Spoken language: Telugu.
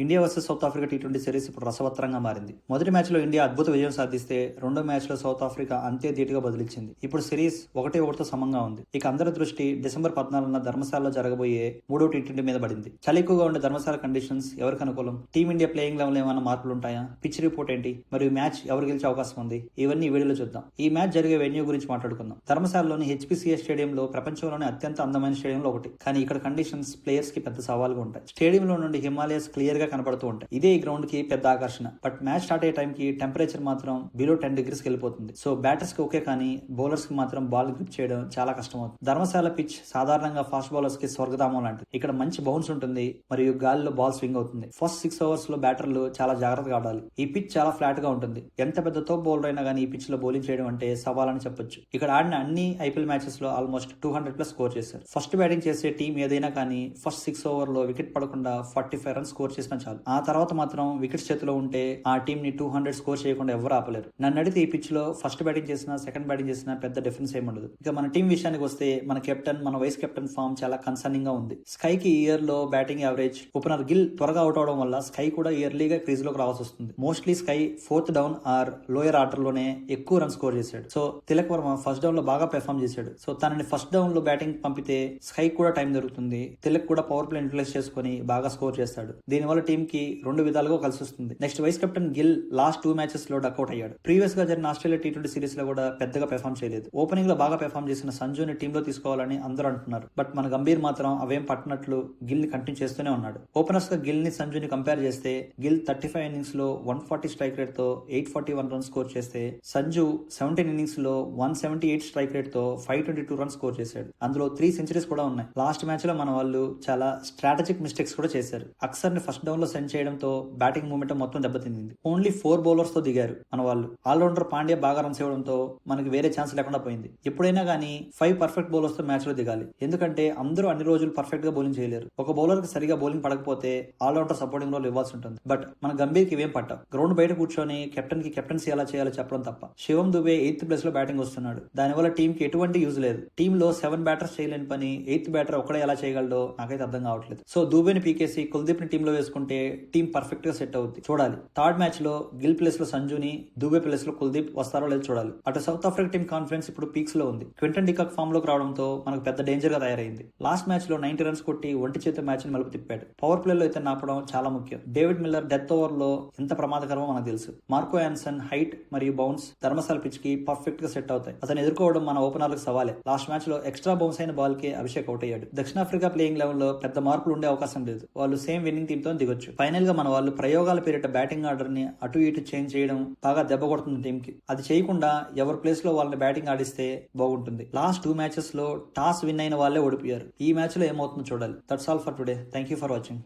India versus South Africa T twenty series ఇప్పుడు రసవత్తరంగా మారింది. మొదటి మ్యాచ్లో ఇండియా అద్భుత విజయం సాధిస్తే రెండో మ్యాచ్లో సౌత్ ఆఫ్రికా అంతే ధీటుగా బదిలిచ్చింది. ఇప్పుడు సిరీస్ ఒకటి ఒకటితో సమంగా ఉంది. ఇక అందరి దృష్టి డిసెంబర్ పద్నాలుగున ధర్మశాలలో జరగబోయే మూడో టీ ట్వంటీ మీద పడింది. చలి ఎక్కువగా ఉండే ధర్మశాల కండిషన్స్ ఎవరికి అనుకూలం? టీమిండియా ప్లేయింగ్ లెవెల్ ఏమైనా మార్పులు ఉంటాయా? పిచ్ రిపోర్ట్ ఏంటి? మరియు మ్యాచ్ ఎవరు గెలిచే అవకాశం ఉంది? ఇవన్నీ వీడియోలో చూద్దాం. ఈ మ్యాచ్ జరిగే వెన్యూ గురించి మాట్లాడుకుందాం. ధర్మశాలలోని హెచ్పిసిఏ స్టేడియంలో ప్రపంచంలోనే అత్యంత అందమైన స్టేడియంలో ఒకటి. కానీ ఇక్కడ కండిషన్స్ ప్లేయర్స్కి పెద్ద సవాల్గా ఉంటాయి. స్టేడియంలో నుండి హిమాలయస్ క్లియర్గా కనబడుతూ ఉంటాయి. ఇదే ఈ గ్రౌండ్కి పెద్ద ఆకర్షణ. బట్ మ్యాచ్ స్టార్ట్ అయ్యే టైం కి టెంపరేచర్ మాత్రం బిలో టెన్ డిగ్రీస్ వెళ్ళిపోతుంది. సో బ్యాటర్స్కి ఓకే కానీ బౌలర్స్కి మాత్రం బాల్ గ్రిప్ చేయడం చాలా కష్టం అవుతుంది ధర్మశాల పిచ్ సాధారణంగా ఫాస్ట్ బౌలర్స్కి స్వర్గధామం లాంటిది. ఇక్కడ మంచి బౌన్స్ ఉంటుంది మరియు గాలిలో బాల్ స్వింగ్ అవుతుంది. ఫస్ట్ సిక్స్ ఓవర్స్లో బ్యాటర్లు చాలా జాగ్రత్తగా ఆడాలి. ఈ పిచ్ చాలా ఫ్లాట్గా ఉంటుంది. ఎంత పెద్ద తోపు బౌలర్ అయినా కానీ ఈ పిచ్లో బౌలింగ్ చేయడం అంటే సవాల్ అని చెప్పొచ్చు. ఇక్కడ ఆడిన అన్ని IPL మ్యాచెస్లో almost two hundred plus score చేశారు. ఫస్ట్ బ్యాటింగ్ చేసే టీం ఏదైనా కానీ ఫస్ట్ సిక్స్ ఓవర్లో వికెట్ పడకుండా ఫార్టీ ఫైవ్ రన్స్ స్కోర్ చేసిన చాలు. ఆ తర్వాత మాత్రం వికెట్స్ చేతిలో ఉంటే ఆ టీం ని టూ హండ్రెడ్ స్కోర్ చేయకుండా ఎవరు ఆపలేరు. నన్ను అడిగితే ఈ పిచ్లో ఫస్ట్ బ్యాటింగ్ చేసినా సెకండ్ బ్యాటింగ్ చేసినా పెద్ద డిఫరెన్స్ ఏమి ఉండదు. ఇక మన టీం విషయానికి వస్తే మన కెప్టెన్ మన వైస్ కెప్టెన్ ఫామ్ చాలా కన్సర్నింగ్గా ఉంది. స్కై కి ఇయర్లో బ్యాటింగ్ యావరేజ్ ఓపెనర్ గిల్ త్వరగా అవుట్ అవడం వల్ల స్కై కూడా ఇయర్లీగా క్రీజ్లోకి రావాల్సి వస్తుంది. Mostly SKY fourth down or lower ఆర్డర్లోనే ఎక్కువ రన్ స్కోర్ చేశాడు. సో తిలక్ వర్మ ఫస్ట్ డౌన్లో బాగా పెర్ఫామ్ చేశాడు. సో తనని ఫస్ట్ డౌన్లో బ్యాటింగ్ పంపితే స్కై కూడా టైం దొరుకుతుంది. తిలక్ కూడా పవర్ ప్లే యూటిలైజ్ చేసుకుని బాగా స్కోర్ చేస్తాడు. దీనివల్ల టీం కి రెండు విధాలుగా కలిసి వస్తుంది next vice captain Gill last two మ్యాచెస్లో duck out అయ్యాడు. ప్రీవియస్గా జరిగిన ఆస్ట్రేలియా టీ ట్వంటీ సిరీస్లో కూడా పెద్దగా పెర్ఫామ్ చేయలేదు. ఓపెనింగ్లో బాగా పెర్ఫామ్ చేసిన సంజుని టీమ్లో తీసుకోవాలని అందరూ అంటున్నారు. బట్ మన గంభీర్ మాత్రం అవేం పట్టినట్లు గిల్ని కంటిన్యూ చేస్తూనే ఉన్నాడు. ఓపెనర్స్గా గిల్ని సంజుని కంపేర్ చేస్తే గిల్ థర్టీ ఫైవ్ ఇన్నింగ్స్లో one forty strike రేట్తో eight forty one run score చేస్తే సంజు సెవెంటీన్ ఇన్నింగ్స్లో one seventy eight strike రేట్తో five twenty two run score చేశాడు. అందులో త్రీ సెంచరీస్ కూడా ఉన్నాయి. లాస్ట్ మ్యాచ్లో మన వాళ్ళు చాలా స్ట్రాటజిక్ మిస్టేక్స్ కూడా చేశారు. అక్సర్ని ఫస్ట్ డౌన్లో సెండ్ చేయడంతో బ్యాటింగ్ మూమెంట్ మొత్తం దెబ్బతింది. ఓన్లీ ఫోర్ బౌలర్స్తో దిగారు మన వాళ్ళు ఆల్రౌండర్ పాండ్యా బాగా రన్స్ ఇవ్వడంతో మనకి వేరే ఛాన్స్ లేకుండా పోయింది. ఎప్పుడైనా కానీ ఫైవ్ పర్ఫెక్ట్ బౌలర్స్తో మ్యాచ్లో దిగాలి. ఎందుకంటే అందరూ అన్ని రోజులు పర్ఫెక్ట్గా బౌలింగ్ చేయలేరు. ఒక బౌలర్కి సరిగా బౌలింగ్ పడకపోతే ఆల్రౌండర్ సపోర్టింగ్ రోల్ ఇవ్వాల్సి ఉంటుంది. బట్ మన గంభీర్కి ఇవేం పట్ట గ్రౌండ్ బయట కూర్చొని కెప్టెన్కి కెప్టెన్సీ ఎలా చేయాలో చెప్పడం తప్ప. శివం దుబే ఎయిత్ ప్లేస్లో బ్యాటింగ్ వస్తున్నాడు. దానివల్ల టీం కి ఎటువంటి యూజ్ లేదు. టీమ్లో సెవెన్ బ్యాటర్స్ చేయలేని పని ఎయిత్ బ్యాటర్ ఒకడే ఎలా చేయగలడో నాకైతే అర్థం కావట్లేదు. సో దూబేని పీకేసి కుల్దీప్ని టీమ్లో వేసుకుంటే టీం పర్ఫెక్ట్గా సెట్ అవుద్ది. చూడాలి. థర్డ్ మ్యాచ్లో గిల్ ప్లేస్లో సంజుని దుబే ప్లేస్లో కుల్దీప్ వస్తారో లేదో చూడాలి. అటు సౌత్ ఆఫ్రికా టీం కాన్ఫిడెన్స్ ఇప్పుడు పీక్స్లో ఉంది. క్వింటన్ డికాక్ ఫామ్లోకి రావడంతో మనకు పెద్ద డేంజర్గా తయారైంది. లాస్ట్ మ్యాచ్లో నైన్టీ రన్స్ కొట్టి ఒంటి చేతి మ్యాచ్ని మలుపు తిప్పాడు. పవర్ ప్లే లో అయితే నాపడం చాలా ముఖ్యం. డేవిడ్ మిల్లర్ డెత్ ఓవర్లో ఎంత ప్రమాదకరమో మనకు తెలుసు. మార్కో యాన్సన్ హైట్ మరియు బౌన్స్ ధర్మశాల పిచ్కి పర్ఫెక్ట్గా సెట్ అవుతాయి. అతను ఎదుర్కోవడం మన ఓపెనర్లకు సవాలే. లాస్ట్ మ్యాచ్లో ఎక్స్ట్రా బౌన్స్ అయిన బాల్కి అభిషేక్ అవుట్ అయ్యాడు. దక్షిణాఫ్రికా ప్లేయింగ్ లెవెల్లో పెద్ద మార్పులు ఉండే అవకాశం లేదు. వాళ్ళు సేమ్ విన్నింగ్ టీమ్తో చేయవచ్చు ఫైనల్గా మన వాళ్ళు ప్రయోగాల పేరిట బ్యాటింగ్ ఆర్డర్ని అటు ఇటు చేంజ్ చేయడం బాగా దెబ్బ కొడుతుంది టీమ్కి అది చేయకుండా ఎవరి ప్లేస్లో వాళ్ళని బ్యాటింగ్ ఆడిస్తే బాగుంటుంది. లాస్ట్ టూ మ్యాచెస్లో టాస్ విన్ అయిన వాళ్ళే ఓడిపోయారు. ఈ మ్యాచ్లో ఏమవుతుందో చూడాలి. That's all for today thank you for watching